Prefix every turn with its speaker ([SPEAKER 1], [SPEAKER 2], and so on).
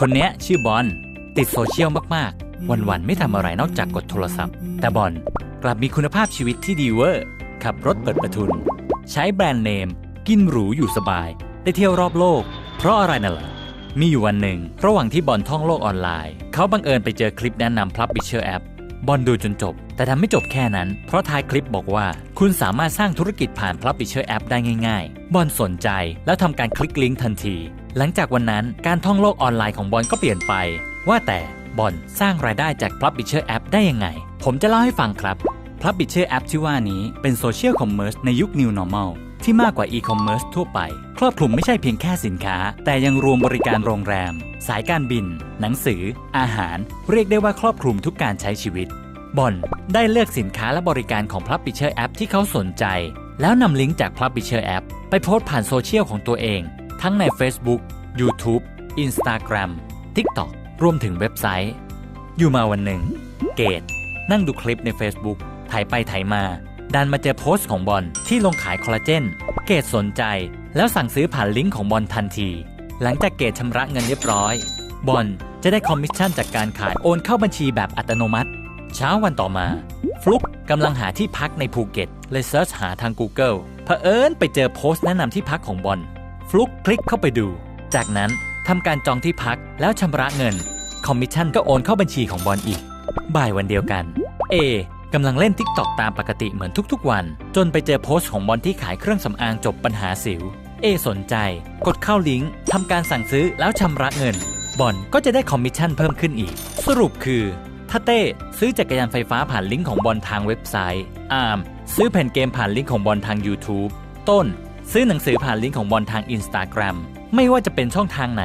[SPEAKER 1] คนเนี้ยชื่อบอลติดโซเชียลมากๆ วันๆ ไม่ทำอะไรนอกจากกดโทรศัพท์ แต่บอลกลับมีคุณภาพชีวิตที่ดีเวอร์ ขับรถเปิดประทุน ใช้แบรนด์เนม กินหรูอยู่สบาย ได้เที่ยวรอบโลก เพราะอะไรน่ะล่ะมีอยู่วันหนึ่ง ระหว่างที่บอลท่องโลกออนไลน์ เขาบังเอิญไปเจอคลิปแนะนำพลับบิเชอร์แอป บอลดูจนจบ แต่ทำไม่จบแค่นั้น เพราะท้ายคลิปบอกว่า คุณสามารถสร้างธุรกิจผ่าน Publisher App ได้ง่าย ๆ บอลสนใจแล้วทำการคลิกลิงก์ทันที หลังจากวันนั้นการท่องโลกออนไลน์ของบอลก็เปลี่ยนไป ว่าแต่บอลสร้างรายได้จาก Publisher App ได้ยังไง ผมจะเล่าให้ฟังครับ Publisher App ที่ว่านี้เป็นโซเชียลคอมเมอร์สในยุค New Normal ที่มากกว่า e-commerce ทั่วไป ครอบคลุมไม่ใช่เพียงแค่สินค้า แต่ยังรวมบริการโรงแรม สายการบิน หนังสือ อาหาร เรียกได้ว่าครอบคลุมทุกการใช้ชีวิต บอลได้เลือกสินค้าและบริการของ Publisher App ที่เขาสนใจ แล้วนำลิงก์จาก Publisher App ไปโพสต์ผ่านโซเชียลของตัวเอง ทั้งใน Facebook YouTube Instagram TikTok รวมถึงเว็บไซต์ อยู่มาวันหนึ่ง เกดนั่งดูคลิปใน Facebook ถ่ายไปถ่ายมา ดันมาเจอโพสต์ของบอลที่ลงขายคอลลาเจน เกดสนใจ แล้วสั่งซื้อผ่านลิงก์ของบอลทันที หลังจากเกดชำระเงินเรียบร้อย บอลจะได้คอมมิชชั่นจากการขายโอนเข้าบัญชีแบบอัตโนมัติ เช้าวันต่อมา ฟลุกกำลังหาที่พักในภูเก็ตเลยเซิร์ชหาทาง Google เผอิญไปเจอโพสต์แนะนำที่พักของบอลฟลุกคลิกเข้าไปดู จากนั้นทำการจองที่พักแล้วชำระเงิน คอมมิชชั่นก็โอนเข้าบัญชีของบอลอีก บ่ายวันเดียวกัน เอ กำลังเล่น Tik t o อกตามปกติเหมือนทุกๆวัน จนไปเจอโพสต์ของบอลที่ขายเครื่องสำอางจบปัญหาสิว เอสนใจ กดเข้าลิงก์ทำการสั่งซื้อแล้วชำระเงิน บอลก็จะได้คอมมิชชั่นเพิ่มขึ้นอีก สรุปคือถ้าเต้ซื้อจักรยานไฟฟ้าผ่านลิงก์ของบอลทางเว็บไซต์ อาร์มซื้อแผ่นเกมผ่านลิงก์ของบอลทาง YouTube ต้น ซื้อหนังสือผ่านลิงก์ของบอลทาง Instagram ไม่ว่าจะเป็นช่องทางไหน